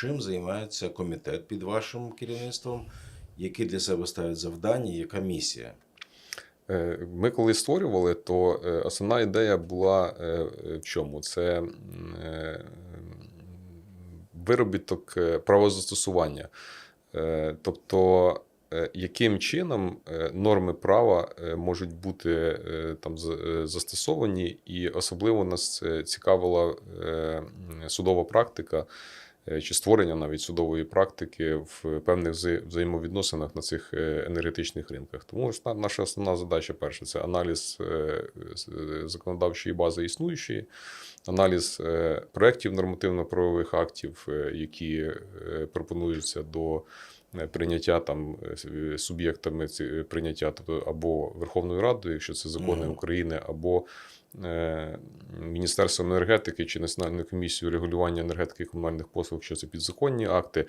Чим займається комітет під вашим керівництвом? Які для себе ставить завдання, яка місія? Е, Ми коли створювали, то е, основна ідея була е, в чому? Це виробіток правозастосування. Тобто, яким чином норми права можуть бути там застосовані, і особливо нас цікавила судова практика. Е, Чи створення навіть судової практики в певних взаємовідносинах на цих е, енергетичних ринках. Тому ж наша основна задача перша це аналіз е, законодавчої бази існуючої, аналіз проєктів нормативно-правових актів, які пропонуються до прийняття там е, е, суб'єктами ці- е, прийняття, тобто або Верховною Радою, якщо це закони. України, або е, Міністерством енергетики чи Національною комісією регулювання енергетики і комунальних послуг, що це підзаконні акти.